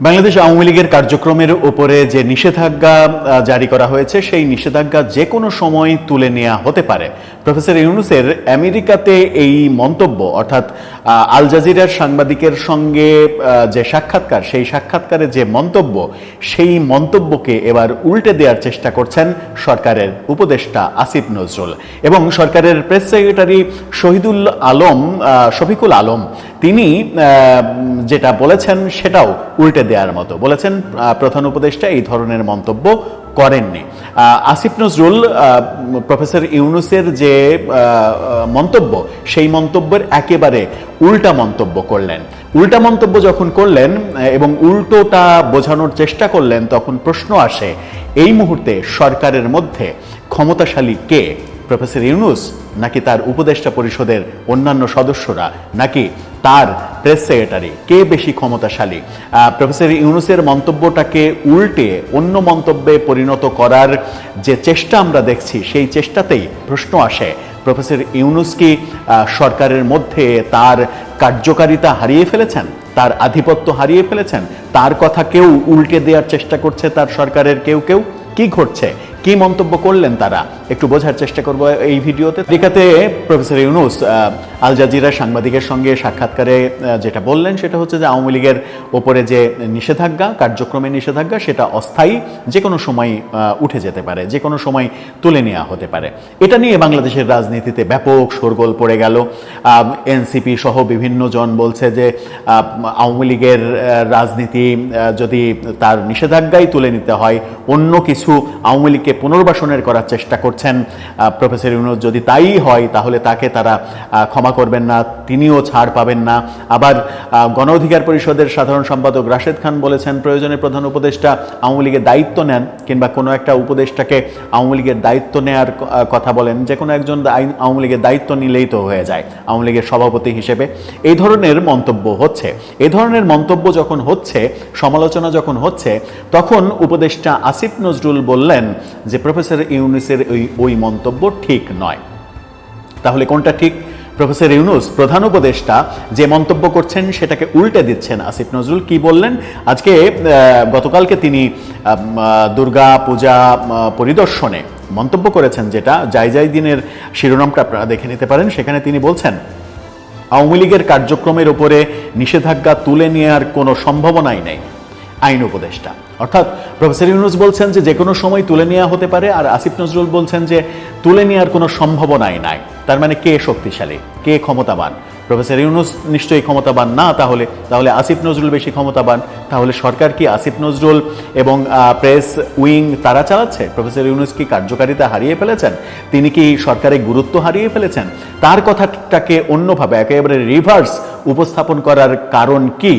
বাংলাদেশ আওয়ামী লীগের কার্যক্রমের উপরে যে নিষেধাজ্ঞা জারি করা হয়েছে, সেই নিষেধাজ্ঞা যে কোনো সময় তুলে নেওয়া হতে পারে। প্রফেসর ইউনুসের আমেরিকাতে এই মন্তব্য, অর্থাৎ আল জাজিরার সাংবাদিকের সঙ্গে যে সাক্ষাৎকার, সেই সাক্ষাৎকারে যে মন্তব্য, সেই মন্তব্যকে এবার উল্টে দেওয়ার চেষ্টা করছেন সরকারের উপদেষ্টা আসিফ নজরুল। এবং সরকারের প্রেস সেক্রেটারি শহীদুল আলম শফিকুল আলম, তিনি যেটা বলেছেন সেটাও উল্টে দেওয়ার মতো। বলেছেন প্রধান উপদেষ্টা এই ধরনের মন্তব্য করেননি। আসিফ নজরুল প্রফেসর ইউনুসের যে মন্তব্য, সেই মন্তব্যের একেবারে উল্টা মন্তব্য করলেন। উল্টা মন্তব্য যখন করলেন এবং উল্টোটা বোঝানোর চেষ্টা করলেন, তখন প্রশ্ন আসে, এই মুহূর্তে সরকারের মধ্যে ক্ষমতাশালী কে? প্রফেসর ইউনুস নাকি তার উপদেষ্টা পরিষদের অন্যান্য সদস্যরা, নাকি তার প্রেস সেক্রেটারি? কে বেশি ক্ষমতাশালী? প্রফেসর ইউনুসের মন্তব্যটাকে উল্টে অন্য মন্তব্যে পরিণত করার যে চেষ্টা আমরা দেখছি, সেই চেষ্টাতেই প্রশ্ন আসে। প্রফেসর ইউনুস কি সরকারের মধ্যে তার কার্যকারিতা হারিয়ে ফেলেছেন? তার আধিপত্য হারিয়ে ফেলেছেন? তার কথা কেউ উল্টে দেওয়ার চেষ্টা করছে তার সরকারের কেউ কেউ? কি ঘটছে? কি মন্তব্য করলেন তারা? একটু বোঝার চেষ্টা করব এই ভিডিওতে। আমেরিকাতে প্রফেসর ইউনুস আল জাজিরা সাংবাদিকের সঙ্গে সাক্ষাৎকারে যেটা বললেন সেটা হচ্ছে যে আওয়ামী লীগের ওপরে যে নিষেধাজ্ঞা কার্যক্রমে নিষেধাজ্ঞা, সেটা অস্থায়ী যে কোনো সময় উঠে যেতে পারে, যে কোনো সময় তুলে নেওয়া হতে পারে। এটা নিয়ে বাংলাদেশের রাজনীতিতে ব্যাপক শোরগোল পড়ে গেল। এনসিপি সহ বিভিন্ন জন বলছে যে আওয়ামী লীগের রাজনীতি যদি তার নিষেধাজ্ঞাই তুলে নিতে হয়, অন্য কিছু আওয়ামী লীগকে পুনর্বাসনের করার চেষ্টা করছেন প্রফেসর ইউনুস। যদি তাই হয়, তাহলে তাকে তারা ক্ষমা করবেন না, তিনিও ছাড় পাবেন না। আবার গণ অধিকার পরিষদের সাধারণ সম্পাদক রাশেদ খান বলেছেন, প্রয়োজনে প্রধান উপদেষ্টা আওয়ামী লীগের দায়িত্ব নেন, কিংবা কোনো একটা উপদেষ্টাকে আওয়ামী লীগের দায়িত্ব নেয়ার কথা বলেন। যে কোনো একজন আওয়ামী লীগের দায়িত্ব নিলেই তো হয়ে যায়, আওয়ামী লীগের সভাপতি হিসেবে। এই ধরনের মন্তব্য হচ্ছে, এই ধরনের মন্তব্য যখন হচ্ছে, সমালোচনা যখন হচ্ছে, তখন উপদেষ্টা আসিফ নজরুল বললেন যে প্রফেসর ইউনুসের ওই ওই মন্তব্য ঠিক নয়। তাহলে কোনটা ঠিক? প্রফেসর ইউনুস, প্রধান উপদেষ্টা, যে মন্তব্য করছেন সেটাকে উল্টে দিচ্ছেন আসিফ নজরুল। কি বললেন? আজকে গতকালকে তিনি দুর্গা পূজা পরিদর্শনে মন্তব্য করেছেন যেটা যাই যাই দিনের শিরোনামটা আপনারা দেখে নিতে পারেন। সেখানে তিনি বলছেন, আওয়ামী লীগের কার্যক্রমের উপরে নিষেধাজ্ঞা তুলে নেওয়ার কোনো সম্ভাবনাই নেই, আইন উপদেষ্টা। অর্থাৎ প্রফেসর ইউনুস বলছেন যে যে কোনো সময় তুলে নেওয়া হতে পারে, আর আসিফ নজরুল বলছেন যে তুলে নেওয়ার কোনো সম্ভাবনাই নাই। তার মানে কে শক্তিশালী? কে ক্ষমতাবান? প্রফেসর ইউনুস নিশ্চয়ই ক্ষমতাবান না তাহলে? তাহলে আসিফ নজরুল বেশি ক্ষমতাবান? তাহলে সরকার কি আসিফ নজরুল এবং প্রেস উইং তারা চালাচ্ছে? প্রফেসর ইউনুস কি কার্যকারিতা হারিয়ে ফেলেছেন? তিনি কি সরকারের গুরুত্ব হারিয়ে ফেলেছেন? তার কথাটাকে অন্যভাবে, একেবারে রিভার্স উপস্থাপন করার কারণ কি?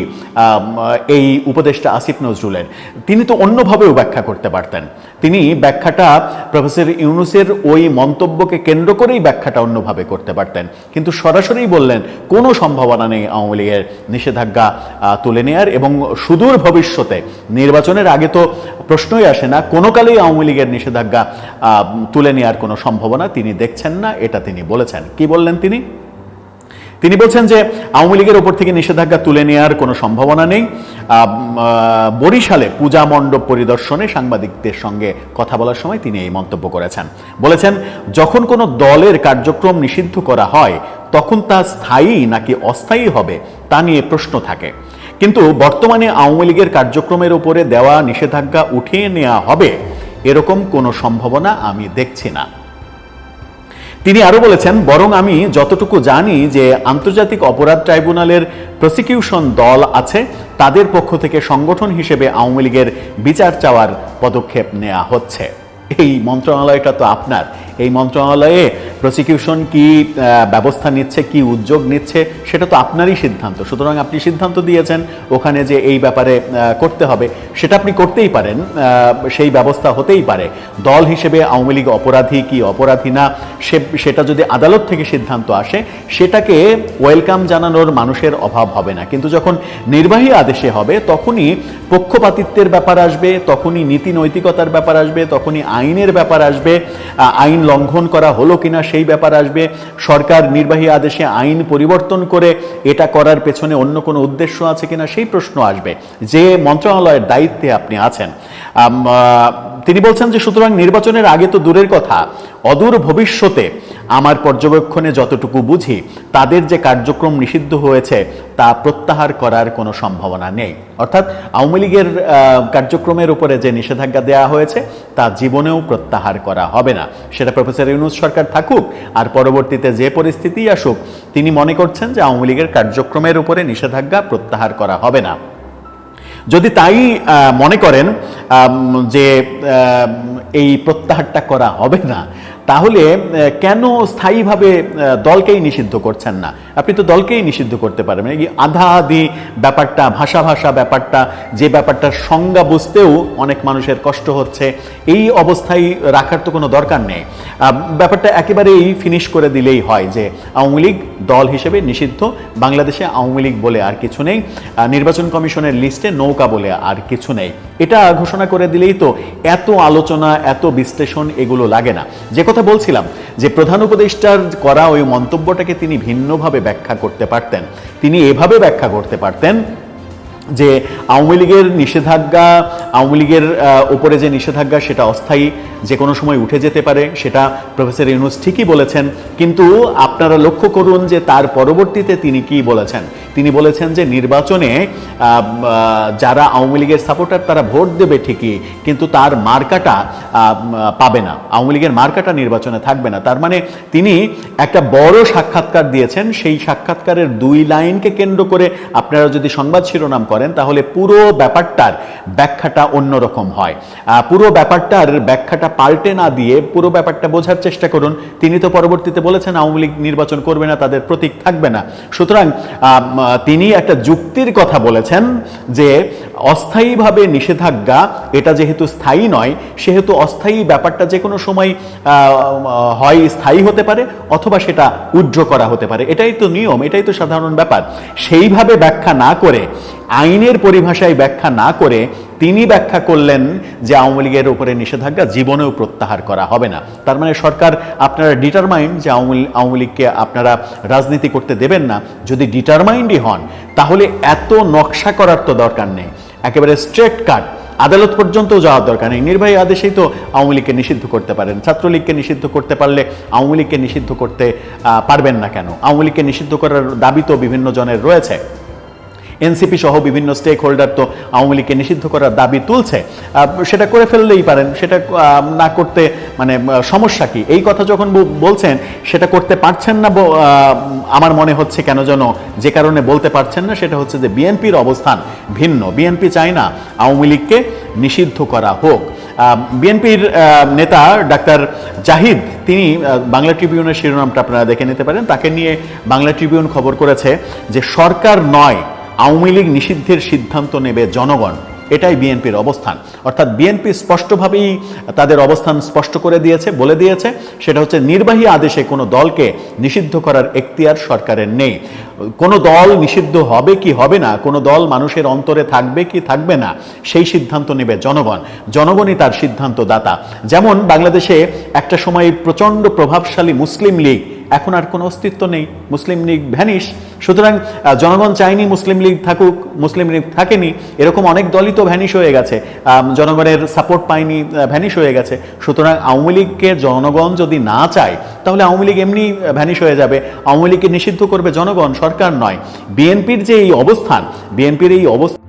এই উপদেষ্টা আসিফ নজরুলের। তিনি তো অন্যভাবেও ব্যাখ্যা করতে পারতেন। তিনি ব্যাখ্যাটা প্রফেসর ইউনুসের ওই মন্তব্যকে কেন্দ্র করেই ব্যাখ্যাটা অন্যভাবে করতে পারতেন। কিন্তু সরাসরি বললেন, কোনো সম্ভাবনা নেই আওয়ামী লীগের নিষেধাজ্ঞা তুলে নেয়ার এবং সুদূর ভবিষ্যতে নির্বাচনের আগে তো প্রশ্নই আসে না, কোনো কালেই আওয়ামী লীগের নিষেধাজ্ঞা তুলে নেওয়ার কোনো সম্ভাবনা তিনি দেখছেন না, এটা তিনি বলেছেন। কি বললেন তিনি? তিনি বলছেন যে আওয়ামী লীগের ওপর থেকে নিষেধাজ্ঞা তুলে নেওয়ার কোনো সম্ভাবনা নেই। বরিশালে পূজা মণ্ডপ পরিদর্শনে সাংবাদিকদের সঙ্গে কথা বলার সময় তিনি এই মন্তব্য করেছেন। বলেছেন, যখন কোনো দলের কার্যক্রম নিষিদ্ধ করা হয়, তখন তা স্থায়ী নাকি অস্থায়ী হবে, তা নিয়ে প্রশ্ন থাকে। কিন্তু বর্তমানে আওয়ামী লীগের কার্যক্রমের উপরে দেওয়া নিষেধাজ্ঞা উঠিয়ে নেওয়া হবে, এরকম কোনো সম্ভাবনা আমি দেখছি না। তিনি আরও বলেছেন, বরং আমি যতটুকু জানি যে আন্তর্জাতিক অপরাধ ট্রাইব্যুনালের প্রসিকিউশন দল আছে, তাদের পক্ষ থেকে সংগঠন হিসেবে আওয়ামী লীগের বিচার চাওয়ার পদক্ষেপ নেওয়া হচ্ছে। এই মন্ত্রণালয়টা তো আপনার। এই মন্ত্রণালয়ে প্রসিকিউশন কি ব্যবস্থা নিচ্ছে, কি উদ্যোগ নিচ্ছে, সেটা তো আপনারই সিদ্ধান্ত। সুতরাং আপনি সিদ্ধান্ত দিয়েছেন ওখানে যে এই ব্যাপারে করতে হবে। সেটা আপনি করতেই পারেন সেই ব্যবস্থা হতেই পারে। দল হিসেবে আওয়ামী লীগ অপরাধী কি অপরাধী না, সে, সেটা যদি আদালত থেকে সিদ্ধান্ত আসে, সেটাকে ওয়েলকাম জানানোর মানুষের অভাব হবে না। কিন্তু যখন নির্বাহী আদেশে হবে, তখনই পক্ষপাতিত্বের ব্যাপার আসবে, তখনই নীতি নৈতিকতার ব্যাপার আসবে, তখনই আইনের ব্যাপার আসবে আইন লঙ্ঘন করা হলো কিনা সেই ব্যাপার আসবে। সরকার নির্বাহী আদেশে আইন পরিবর্তন করে এটা করার পেছনে অন্য কোনো উদ্দেশ্য আছে কিনা সেই প্রশ্ন আসবে। যে মন্ত্রণালয়ের দায়িত্বে আপনি আছেন। তিনি বলছেন যে সুতরাং নির্বাচনের আগে তো দূরের কথা। অদূর ভবিষ্যতে আমার পর্যবেক্ষণে যতটুকু বুঝি, তাদের যে কার্যক্রম নিষিদ্ধ হয়েছে, তা প্রত্যাহার করার কোনো সম্ভাবনা নেই। অর্থাৎ আওয়ামী লীগের কার্যক্রমের উপরে যে নিষেধাজ্ঞা দেওয়া হয়েছে, তা জীবনেও প্রত্যাহার করা হবে না। সেটা প্রফেসর ইউনুস সরকার থাকুক, আর পরবর্তীতে যে পরিস্থিতি আসুক, তিনি মনে করছেন যে আওয়ামী লীগের কার্যক্রমের উপরে নিষেধাজ্ঞা প্রত্যাহার করা হবে না। যদি তাই মনে করেন যে এই প্রত্যাহারটা করা হবে না তাহলে কেন স্থায়ীভাবে দলকেই নিষিদ্ধ করছেন না? আপনি তো দলকেই নিষিদ্ধ করতে পারবেন এই আধা আধি ব্যাপারটা ভাষা ভাষা ব্যাপারটা, যে ব্যাপারটার সংজ্ঞা বুঝতেও অনেক মানুষের কষ্ট হচ্ছে। এই অবস্থায় রাখার তো কোনো দরকার নেই। ব্যাপারটা একেবারেই ফিনিশ করে দিলেই হয় যে আওয়ামী লীগ দল হিসেবে নিষিদ্ধ, বাংলাদেশে আওয়ামী লীগ বলে আর কিছু নেই নির্বাচন কমিশনের লিস্টে নৌকা বলে আর কিছু নেই। এটা ঘোষণা করে দিলেই তো এত আলোচনা, এত বিশ্লেষণ এগুলো লাগে না। যে কথা বলছিলাম যে প্রধান উপদেষ্টার করা ওই মন্তব্যটাকে তিনি ভিন্নভাবে ব্যাখ্যা করতে পারতেন। তিনি এভাবে ব্যাখ্যা করতে পারতেন যে আওয়ামী লীগের নিষেধাজ্ঞা, আওয়ামী লীগের ওপরে যে নিষেধাজ্ঞা সেটা অস্থায়ী যে কোনো সময় উঠে যেতে পারে, সেটা প্রফেসর ইউনুস ঠিকই বলেছেন। কিন্তু আপনারা লক্ষ্য করুন যে তার পরবর্তীতে তিনি কি বলেছেন? তিনি বলেছেন যে নির্বাচনে যারা আওয়ামী লীগের সাপোর্টার তারা ভোট দেবে ঠিকই, কিন্তু তার মার্কাটা পাবে না। আওয়ামী লীগের মার্কাটা নির্বাচনে থাকবে না। তার মানে তিনি একটা বড় সাক্ষাৎকার দিয়েছেন। সেই সাক্ষাৎকারের দুই লাইনকে কেন্দ্র করে আপনারা যদি সংবাদ শিরোনাম করেন, তাহলে পুরো ব্যাপারটার ব্যাখ্যাটা অন্যরকম হয়। পুরো ব্যাপারটার ব্যাখ্যাটা পাল্টে না দিয়ে পুরো ব্যাপারটা বোঝার চেষ্টা করুন। তিনি তো পরবর্তীতে বলেছেন, আওয়ামী লীগ নির্বাচন করবে না, তাদের প্রতীক থাকবে না। সুতরাং তিনি একটা যুক্তির কথা বলেছেন যে অস্থায়ীভাবে নিষেধাজ্ঞা, এটা যেহেতু স্থায়ী নয়, সেহেতু অস্থায়ী ব্যাপারটা যে কোনো সময় হয় স্থায়ী হতে পারে অথবা সেটা উজ্জ্ব করা হতে পারে। এটাই তো নিয়ম, এটাই তো সাধারণ ব্যাপার। সেইভাবে ব্যাখ্যা না করে, আইনের পরিভাষায় ব্যাখ্যা না করে তিনি ব্যাখ্যা করলেন যে আওয়ামী লীগের উপরে নিষেধাজ্ঞা জীবনেও প্রত্যাহার করা হবে না। তার মানে সরকার আপনারা ডিটারমাইন্ড যে আওয়ামী আওয়ামী লীগকে আপনারা রাজনীতি করতে দেবেন না। যদি ডিটারমাইন্ডই হন, তাহলে এত নকশা করার তো দরকার নেই। একেবারে স্ট্রেট কাট আদালত পর্যন্ত যাওয়ার দরকার নেই। নির্বাহী আদেশেই তো আওয়ামী লীগকে নিষিদ্ধ করতে পারেন। ছাত্রলীগকে নিষিদ্ধ করতে পারলে আওয়ামী লীগকে নিষিদ্ধ করতে পারবেন না কেন? আওয়ামী লীগকে নিষিদ্ধ করার দাবি তো বিভিন্ন জনের রয়েছে। এনসিপি সহ বিভিন্ন স্টেক হোল্ডার তো আওয়ামী লীগকে নিষিদ্ধ করার দাবি তুলছে। সেটা করে ফেললেই পারেন, সেটা না করতে মানে সমস্যা কি? এই কথা যখন বলছেন, সেটা করতে পারছেন না আমার মনে হচ্ছে কেন যেন যে কারণে বলতে পারছেন না, সেটা হচ্ছে যে বিএনপির অবস্থান ভিন্ন। বিএনপি চায় না আওয়ামী লীগকে নিষিদ্ধ করা হোক। বিএনপির নেতা ডাক্তার জাহিদ, তিনি বাংলা ট্রিবিউনের শিরোনামটা আপনারা দেখে নিতে পারেন। তাকে নিয়ে বাংলা ট্রিবিউন খবর করেছে যে সরকার নয় আওয়ামী লীগ নিষিদ্ধের সিদ্ধান্ত নেবে জনগণ। এটাই বিএনপির অবস্থান। অর্থাৎ বিএনপি স্পষ্টভাবেই তাদের অবস্থান স্পষ্ট করে দিয়েছে, বলে দিয়েছে। সেটা হচ্ছে নির্বাহী আদেশে কোনো দলকে নিষিদ্ধ করার এখতিয়ার সরকারের নেই। কোনো দল নিষিদ্ধ হবে কি হবে না, কোনো দল মানুষের অন্তরে থাকবে কি থাকবে না, সেই সিদ্ধান্ত নেবে জনগণ। জনগণই তার সিদ্ধান্ত দাতা যেমন বাংলাদেশে একটা সময় প্রচণ্ড প্রভাবশালী মুসলিম লীগ এখন আর কোনো অস্তিত্ব নেই। মুসলিম লীগ ভ্যানিশ। সুতরাং জনগণ চায়নি মুসলিম লীগ থাকুক, মুসলিম লীগ থাকেনি। এরকম অনেক দলই তো ভ্যানিশ হয়ে গেছে। জনগণের সাপোর্ট পায়নি ভ্যানিশ হয়ে গেছে। সুতরাং, আওয়ামী লীগকে জনগণ যদি না চায়, তাহলে আওয়ামী লীগ এমনি ভ্যানিশ হয়ে যাবে। আওয়ামী লীগকে নিষিদ্ধ করবে জনগণ, সরকার নয়। বিএনপির যে এই অবস্থান, বিএনপির এই অবস্থান